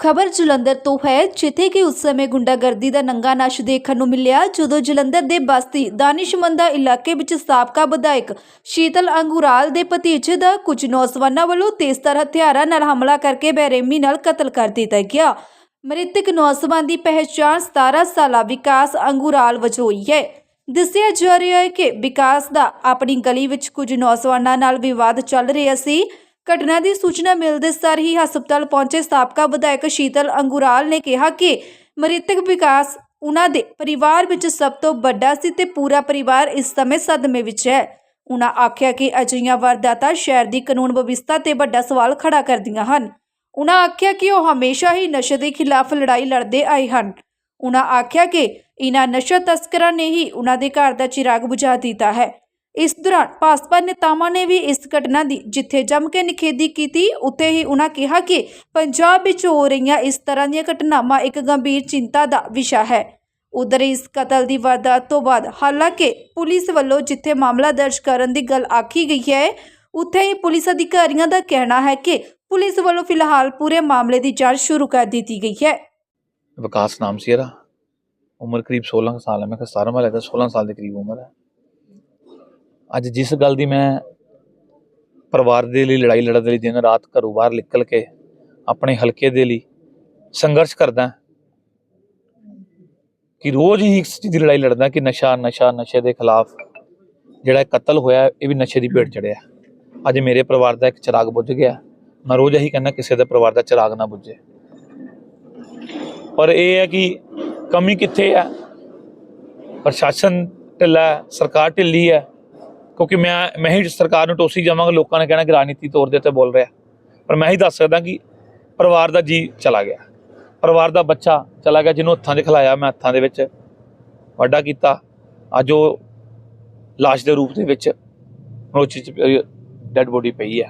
ਖਬਰ ਜਲੰਧਰ ਤੋਂ ਹੈ, ਜਿੱਥੇ ਕਿ ਉਸ ਸਮੇਂ ਗੁੰਡਾਗਰਦੀ ਦਾ ਨੰਗਾ ਨਸ਼ ਦੇਖਣ ਨੂੰ ਮਿਲਿਆ, ਜਦੋਂ ਜਲੰਧਰ ਦੇ ਬਸਤੀ ਦਾਨਿਸ਼ਮੰਦਾ ਇਲਾਕੇ ਵਿੱਚ ਸਾਬਕਾ ਵਿਧਾਇਕ ਸ਼ੀਤਲ ਅੰਗੂਰਾਲ ਦੇ ਭਤੀਜੇ ਦਾ ਕੁਝ ਨੌਜਵਾਨਾਂ ਵੱਲੋਂ ਤੇਜ਼ਧਾਰ ਹਥਿਆਰਾਂ ਨਾਲ ਹਮਲਾ ਕਰਕੇ ਬੇਰਹਿਮੀ ਨਾਲ ਕਤਲ ਕਰ ਦਿੱਤਾ ਗਿਆ। ਮ੍ਰਿਤਕ ਨੌਜਵਾਨ ਦੀ ਪਹਿਚਾਣ 17 ਸਾਲਾ ਵਿਕਾਸ ਅੰਗੂਰਾਲ ਵਜੋਂ ਹੋਈ ਹੈ। ਦੱਸਿਆ ਜਾ ਰਿਹਾ ਹੈ ਕਿ ਵਿਕਾਸ ਦਾ ਆਪਣੀ ਗਲੀ ਵਿੱਚ ਕੁਝ ਨੌਜਵਾਨਾਂ ਨਾਲ ਵਿਵਾਦ ਚੱਲ ਰਿਹਾ ਸੀ। ਘਟਨਾ ਦੀ ਸੂਚਨਾ ਮਿਲਦੇ ਸਾਰ ਹੀ ਹਸਪਤਾਲ ਪਹੁੰਚੇ ਸਾਬਕਾ ਵਿਧਾਇਕ ਸ਼ੀਤਲ ਅੰਗੁਰਾਲ ਨੇ ਕਿਹਾ ਕਿ ਮ੍ਰਿਤਕ ਵਿਕਾਸ ਉਹਨਾਂ ਦੇ ਪਰਿਵਾਰ ਵਿੱਚ ਸਭ ਤੋਂ ਵੱਡਾ ਸੀ ਤੇ ਪੂਰਾ ਪਰਿਵਾਰ ਇਸ ਸਮੇਂ ਸਦਮੇ ਵਿੱਚ ਹੈ। ਉਹਨਾਂ ਆਖਿਆ ਕਿ ਅਜਿਹੀਆਂ ਵਾਰਦਾਤਾਂ ਸ਼ਹਿਰ ਦੀ ਕਾਨੂੰਨ ਵਿਵਸਥਾ ਤੇ ਵੱਡਾ ਸਵਾਲ ਖੜਾ ਕਰਦੀਆਂ ਹਨ। ਉਹਨਾਂ ਆਖਿਆ ਕਿ ਉਹ ਹਮੇਸ਼ਾ ਹੀ ਨਸ਼ੇ ਦੇ ਖਿਲਾਫ ਲੜਾਈ ਲੜਦੇ ਆਏ ਹਨ। ਉਹਨਾਂ ਆਖਿਆ ਕਿ ਇਹਨਾਂ ਨਸ਼ਾ ਤਸਕਰਾਂ ਨੇ ਹੀ ਉਹਨਾਂ ਦੇ ਘਰ ਦਾ ਚਿਰਾਗ ਬੁਝਾ ਦਿੱਤਾ ਹੈ। ਇਸ ਦੌਰਾਨ ਭਾਜਪਾ ਨੇਤਾਵਾਂ ਨੇ ਵੀ ਇਸ ਘਟਨਾ ਦੀ ਜਿੱਥੇ ਜੰਮ ਕੇ ਨਿਖੇਧੀ ਕੀਤੀ, ਉੱਥੇ ਹੀ ਉਹਨਾਂ ਕਿਹਾ ਕਿ ਪੰਜਾਬ ਵਿੱਚ ਹੋ ਰਹੀਆਂ ਇਸ ਤਰ੍ਹਾਂ ਦੀਆਂ ਘਟਨਾਵਾਂ ਇੱਕ ਗੰਭੀਰ ਚਿੰਤਾ ਦਾ ਵਿਸ਼ਾ ਹੈ। ਉਧਰ ਇਸ ਕਤਲ ਦੀ ਵਾਰਦਾਤ ਤੋਂ ਬਾਅਦ ਹਾਲਾਂਕਿ ਪੁਲਿਸ ਵੱਲੋਂ ਜਿੱਥੇ ਮਾਮਲਾ ਦਰਜ ਕਰਨ ਦੀ ਗੱਲ ਆਖੀ ਗਈ ਹੈ, ਉੱਥੇ ਹੀ ਪੁਲਿਸ ਅਧਿਕਾਰੀਆਂ ਦਾ ਕਹਿਣਾ ਹੈ ਕਿ ਪੁਲਿਸ ਵੱਲੋਂ ਫਿਲਹਾਲ ਪੂਰੇ ਮਾਮਲੇ ਦੀ ਜਾਂਚ ਸ਼ੁਰੂ ਕਰ ਦਿੱਤੀ ਗਈ ਹੈ। ਵਿਕਾਸ ਨਾਮ ਸੀ ਇਹਦਾ। ਉਮਰ ਕਰੀਬ 16 ਕੁ ਸਾਲ ਹੈ। ਮੈਂ ਕਿਹਾ 17 ਵਾਲਾ ਲੱਗਦਾ 16 ਸਾਲ ਦੇ ਕਰੀਬ ਉਮਰ ਹੈ। ਅੱਜ ਜਿਸ ਗੱਲ ਦੀ ਮੈਂ ਪਰਿਵਾਰ ਦੇ ਲਈ, ਲੜਾਈ ਲੜਨ ਦੇ ਲਈ ਦਿਨ ਰਾਤ ਘਰੋਂ ਬਾਹਰ ਨਿਕਲ ਕੇ ਆਪਣੇ ਹਲਕੇ ਦੇ ਲਈ ਸੰਘਰਸ਼ ਕਰਦਾ ਕਿ ਰੋਜ਼ ਹੀ ਇਸ ਚੀਜ਼ ਦੀ ਲੜਾਈ ਲੜਦਾ ਕਿ ਨਸ਼ਾ ਨਸ਼ਾ, ਨਸ਼ੇ ਦੇ ਖਿਲਾਫ ਜਿਹੜਾ ਕਤਲ ਹੋਇਆ, ਇਹ ਵੀ ਨਸ਼ੇ ਦੀ ਭੇਟ ਚੜਿਆ। ਅੱਜ ਮੇਰੇ ਪਰਿਵਾਰ ਦਾ ਇੱਕ ਚਿਰਾਗ ਬੁੱਝ ਗਿਆ। ਮੈਂ ਰੋਜ਼ ਇਹੀ ਕਹਿੰਦਾ ਕਿਸੇ ਦੇ ਪਰਿਵਾਰ ਦਾ ਚਿਰਾਗ ਨਾ ਬੁੱਝੇ। ਪਰ ਇਹ ਹੈ ਕਿ ਕਮੀ ਕਿੱਥੇ ਹੈ? ਪ੍ਰਸ਼ਾਸਨ ਢਿੱਲਾ ਸਰਕਾਰ ਢਿੱਲੀ ਹੈ। ਕਿਉਂਕਿ ਮੈਂ ਮੈਂ ਹੀ ਸਰਕਾਰ ਨੂੰ ਟੋਸੀ ਜਾਵਾਂਗਾ, ਲੋਕਾਂ ਨੇ ਕਹਿਣਾ ਕਿ ਰਾਜਨੀਤੀ ਤੌਰ ਦੇ ਉੱਤੇ ਬੋਲ ਰਿਹਾ। ਪਰ ਮੈਂ ਹੀ ਦੱਸ ਸਕਦਾ ਕਿ ਪਰਿਵਾਰ ਦਾ ਜੀ ਚਲਾ ਗਿਆ। ਪਰਿਵਾਰ ਦਾ ਬੱਚਾ ਚਲਾ ਗਿਆ, ਜਿਹਨੂੰ ਹੱਥਾਂ 'ਚ ਖਿਲਾਇਆ ਮੈਂ, ਹੱਥਾਂ ਦੇ ਵਿੱਚ ਵੱਡਾ ਕੀਤਾ। ਅੱਜ ਉਹ ਲਾਸ਼ ਦੇ ਰੂਪ ਦੇ ਵਿੱਚ ਰੋਚੀ 'ਚ ਡੈੱਡ ਬੋਡੀ ਪਈ ਹੈ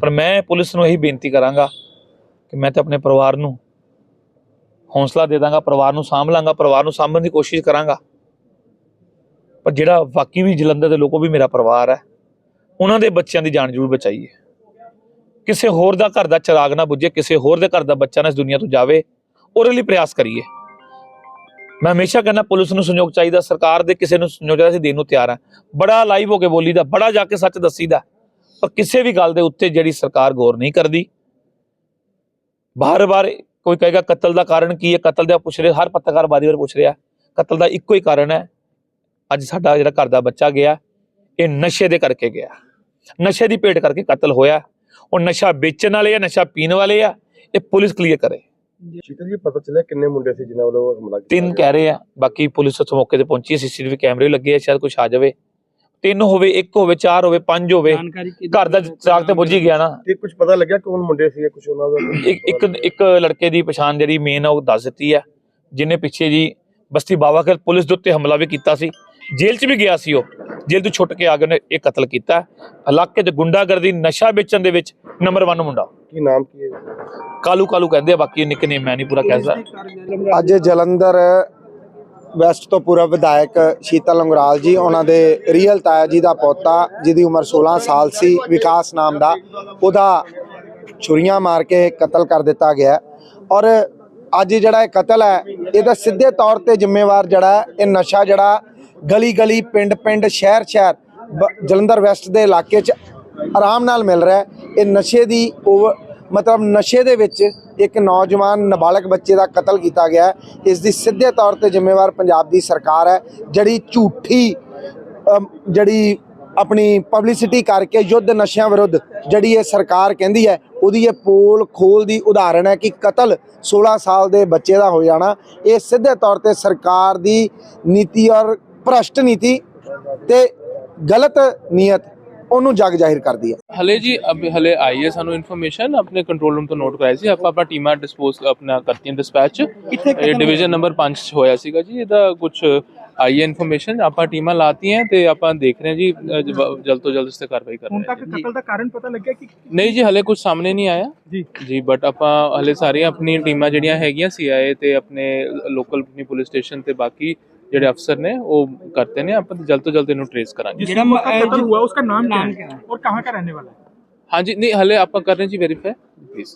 ਪਰ ਮੈਂ ਪੁਲਿਸ ਨੂੰ ਇਹੀ ਬੇਨਤੀ ਕਰਾਂਗਾ ਕਿ ਮੈਂ ਤਾਂ ਆਪਣੇ ਪਰਿਵਾਰ ਨੂੰ ਹੌਸਲਾ ਦੇ ਦਾਂਗਾ, ਪਰਿਵਾਰ ਨੂੰ ਸਾਂਭ ਲਾਂਗਾ, ਪਰਿਵਾਰ ਨੂੰ ਸਾਂਭਣ ਦੀ ਕੋਸ਼ਿਸ਼ ਕਰਾਂਗਾ। ਪਰ ਜਿਹੜਾ ਵਾਕਈ ਵੀ ਜਲੰਧਰ ਦੇ ਲੋਕੋ ਵੀ ਮੇਰਾ ਪਰਿਵਾਰ ਹੈ, ਉਹਨਾਂ ਦੇ ਬੱਚਿਆਂ ਦੀ ਜਾਨ ਜ਼ਰੂਰ ਬਚਾਈਏ ਕਿਸੇ ਹੋਰ ਦਾ ਘਰ ਦਾ ਚਿਰਾਗ ਨਾ ਬੁੱਝੇ, ਕਿਸੇ ਹੋਰ ਦੇ ਘਰ ਦਾ ਬੱਚਾ ਨਾ ਇਸ ਦੁਨੀਆ ਤੋਂ ਜਾਵੇ, ਉਹਦੇ ਲਈ ਪ੍ਰਯਾਸ ਕਰੀਏ। ਮੈਂ ਹਮੇਸ਼ਾ ਕਹਿੰਦਾ, ਪੁਲਿਸ ਨੂੰ ਸੰਯੋਗ ਚਾਹੀਦਾ, ਸਰਕਾਰ ਦੇ ਕਿਸੇ ਨੂੰ ਸੰਯੋਗ ਚਾਹੀਦਾ, ਅਸੀਂ ਦੇਣ ਨੂੰ ਤਿਆਰ ਹਾਂ। ਬੜਾ ਲਾਈਵ ਹੋ ਕੇ ਬੋਲੀਦਾ, ਬੜਾ ਜਾ ਕੇ ਸੱਚ ਦੱਸੀਦਾ, ਪਰ ਕਿਸੇ ਵੀ ਗੱਲ ਦੇ ਉੱਤੇ ਜਿਹੜੀ ਸਰਕਾਰ ਗੌਰ ਨਹੀਂ ਕਰਦੀ, ਬਾਰ-ਬਾਰ ਕੋਈ ਕਹੇਗਾ, ਕਤਲ ਦਾ ਕਾਰਨ ਕੀ ਹੈ? ਕਤਲ ਦਾ ਪੁੱਛ ਰਿਹਾ, ਹਰ ਪੱਤਰਕਾਰ ਬਾਦੀ ਵਾਰ ਪੁੱਛ ਰਿਹਾ, ਕਤਲ ਦਾ ਇੱਕੋ ਹੀ ਕਾਰਨ ਹੈ ਅੱਜ ਸਾਡਾ ਜਿਹੜਾ ਘਰ ਦਾ ਬੱਚਾ ਗਿਆ ਇਹ ਨਸ਼ੇ ਦੇ ਕਰਕੇ ਗਿਆ। ਨਸ਼ੇ ਦੀ ਭੇਟ ਕਰਕੇ ਕਤਲ ਹੋਇਆ। ਉਹ ਨਸ਼ਾ ਵੇਚਣ ਵਾਲੇ ਆ ਨਸ਼ਾ ਪੀਣ ਵਾਲੇ ਆ ਇਹ ਪੁਲਿਸ ਕਲੀਅਰ ਕਰੇ। ਸ਼ੀਤਲ ਜੀ ਪਤਾ ਚੱਲਿਆ ਕਿੰਨੇ ਮੁੰਡੇ ਸੀ ਜਿਨ੍ਹਾਂ ਵੱਲੋਂ ਹਮਲਾ ਕੀਤਾ ਤਿੰਨ? ਕਹਿ ਰਹੇ ਆ ਬਾਕੀ ਪੁਲਿਸ ਉਸ ਮੌਕੇ ਤੇ ਪਹੁੰਚੀ ਸੀਸੀਟੀਵੀ ਕੈਮਰੇ ਲੱਗੇ ਆ ਸ਼ਾਇਦ ਕੁਝ ਆ ਜਾਵੇ। ਤਿੰਨ ਹੋਵੇ ਇੱਕ ਹੋਵੇ ਚਾਰ ਹੋਵੇ ਪੰਜ ਹੋਵੇ ਘਰ ਦਾ ਚਰਾਗ ਤੇ ਬੁੱਝ ਹੀ ਗਿਆ ਨਾ। ਇਹ ਕੁਝ ਪਤਾ ਲੱਗਿਆ ਕੌਣ ਮੁੰਡੇ ਸੀ ਕੁਝ ਉਹਨਾਂ ਦਾ? ਇੱਕ ਇੱਕ ਇੱਕ ਲੜਕੇ ਦੀ ਪਛਾਣ ਜਿਹੜੀ ਮੇਨ ਆ ਉਹ ਦੱਸ ਦਿੱਤੀ ਆ ਜਿਹਨੇ ਪਿੱਛੇ ਜੀ ਬਸਤੀ ਬਾਵਾ ਕੇ ਪੁਲਿਸ ਦੇ ਉੱਤੇ ਹਮਲਾ ਵੀ ਕੀਤਾ ਸੀ। ਜੇਲ੍ਹ 'ਚ ਵੀ ਗਿਆ ਸੀ ਉਹ। ਜੇਲ੍ਹ ਤੋਂ ਛੁੱਟ ਕੇ ਆ ਕੇ ਉਹਨੇ ਇਹ ਕਤਲ ਕੀਤਾ। ਇਲਾਕੇ 'ਚ ਗੁੰਡਾਗਰਦੀ ਨਸ਼ਾ ਵੇਚਣ ਦੇ ਵਿੱਚ ਨੰਬਰ 1 ਮੁੰਡਾ। ਕੀ ਨਾਮ ਕੀ ਹੈ? ਕਾਲੂ ਕਾਲੂ ਕਹਿੰਦੇ ਆ ਬਾਕੀ ਨਿਕਨੇਮ ਮੈਂ ਨਹੀਂ ਪੂਰਾ ਕਹਿ ਸਕਦਾ। ਅੱਜ ਜਲੰਧਰ ਵੈਸਟ ਤੋਂ ਪੂਰਬ ਵਿਧਾਇਕ ਸ਼ੀਤਲ ਅੰਗਰਾਲ ਜੀ ਉਹਨਾਂ ਦੇ ਰੀਅਲ ਤਾਇਆ ਜੀ ਦਾ ਪੋਤਾ ਜਿਹਦੀ ਉਮਰ 16 ਸਾਲ ਸੀ ਵਿਕਾਸ ਨਾਮ ਦਾ ਉਹਦਾ ਛੁਰੀਆਂ ਮਾਰ ਕੇ ਕਤਲ ਕਰ ਦਿੱਤਾ ਗਿਆ ਔਰ ਅੱਜ ਜਿਹੜਾ ਇਹ ਕਤਲ ਹੈ ਇਹਦਾ ਸਿੱਧੇ ਤੌਰ ਤੇ ਜ਼ਿੰਮੇਵਾਰ ਜਿਹੜਾ ਇਹ ਨਸ਼ਾ ਜਿਹੜਾ ਗਲੀ ਗਲੀ ਪਿੰਡ ਪਿੰਡ ਸ਼ਹਿਰ ਸ਼ਹਿਰ ਬ- ਜਲੰਧਰ ਵੈਸਟ ਦੇ ਇਲਾਕੇ 'ਚ ਆਰਾਮ ਨਾਲ ਮਿਲ ਰਿਹਾ ਇਹ ਨਸ਼ੇ ਦੀ ਓਵਰ ਮਤਲਬ ਨਸ਼ੇ ਦੇ ਵਿੱਚ ਇੱਕ ਨੌਜਵਾਨ ਨਾਬਾਲਗ ਬੱਚੇ ਦਾ ਕਤਲ ਕੀਤਾ ਗਿਆ ਇਸ ਦੀ ਸਿੱਧੇ ਤੌਰ ਤੇ ਜ਼ਿੰਮੇਵਾਰ ਪੰਜਾਬ ਦੀ ਸਰਕਾਰ ਹੈ, ਜਿਹੜੀ ਝੂਠੀ ਜਿਹੜੀ ਆਪਣੀ ਪਬਲਿਸਿਟੀ ਕਰਕੇ ਯੁੱਧ ਨਸ਼ਿਆਂ ਵਿਰੁੱਧ ਜਿਹੜੀ ਇਹ ਸਰਕਾਰ ਕਹਿੰਦੀ ਹੈ, ਉਹਦੀ ਇਹ ਪੋਲ ਖੋਲ ਦੀ ਉਦਾਹਰਣ ਹੈ ਕਿ ਕਤਲ 16 ਸਾਲ ਦੇ ਬੱਚੇ ਦਾ ਹੋ ਜਾਣਾ। ਇਹ ਸਿੱਧੇ ਤੌਰ ਤੇ ਸਰਕਾਰ ਦੀ ਨੀਤੀ ਔਰ ਭ੍ਰਸ਼ਟ ਨੀਤੀ ਤੇ ਗਲਤ ਨੀਅਤ ਉਹਨੂੰ ਜਗ ਜ਼ਾਹਿਰ ਕਰਦੀ ਹੈ। ਹਲੇ ਜੀ ਅਬ ਹਲੇ ਆਈ ਹੈ ਸਾਨੂੰ ਇਨਫੋਰਮੇਸ਼ਨ ਆਪਣੇ ਕੰਟਰੋਲ ਰੂਮ ਤੋਂ ਨੋਟ ਕਰਾਈ ਸੀ। ਆਪਾਂ ਆਪਣਾ ਟੀਮਾਂ ਡਿਸਪੋਜ਼ ਆਪਣਾ ਕਰਤੀਆਂ ਡਿਸਪੈਚ ਇਹ ਡਿਵੀਜ਼ਨ ਨੰਬਰ 5 ਚ ਹੋਇਆ ਸੀਗਾ ਜੀ ਇਹਦਾ ਕੁਝ ਆਈ ਹੈ ਇਨਫੋਰਮੇਸ਼ਨ ਆਪਾਂ ਟੀਮਾਂ ਲਾਤੀਆਂ ਤੇ ਆਪਾਂ ਦੇਖ ਰਹੇ ਹਾਂ ਜੀ ਜਲਦ ਤੋਂ ਜਲਦ ਇਸ ਤੇ ਕਾਰਵਾਈ ਕਰ ਹੁਣ ਰਹੇ ਹਾਂ ਤੱਕ ਕਤਲ ਦਾ ਕਾਰਨ ਪਤਾ ਲੱਗਿਆ ਕਿ ਨਹੀਂ ਜੀ ਹਲੇ ਕੁਝ ਸਾਹਮਣੇ ਨਹੀਂ ਆਇਆ। ਜੀ। ਜੀ ਬਟ ਆਪਾਂ ਹਲੇ ਸਾਰੀਆਂ ਆਪਣੀ ਟੀਮਾਂ ਜਿਹੜੀਆਂ ਹੈਗੀਆਂ ਸੀਆਈਏ ਤੇ ਆਪਣੇ ਲੋਕਲ ਪੁਲਿਸ ਸਟੇਸ਼ਨ ਤੇ ਬਾਕੀ ਜਿਹੜੇ ਅਫਸਰ ਨੇ ਉਹ ਕਰਤੇ ਨੇ ਆਪਾਂ ਜਲਦ ਤੋਂ ਜਲਦ ਇਹਨੂੰ ਟ੍ਰੇਸ ਕਰਾਂਗੇ जिस युवक का कत्ल हुआ उसका नाम क्या है और कहाँ का रहने वाला है ਹਾਂਜੀ ਨਹੀਂ ਹਲੇ ਆਪਾਂ ਕਰ ਰਹੇ ਹਾਂ ਜੀ ਵੈਰੀਫਾਈ ਪਲੀਜ਼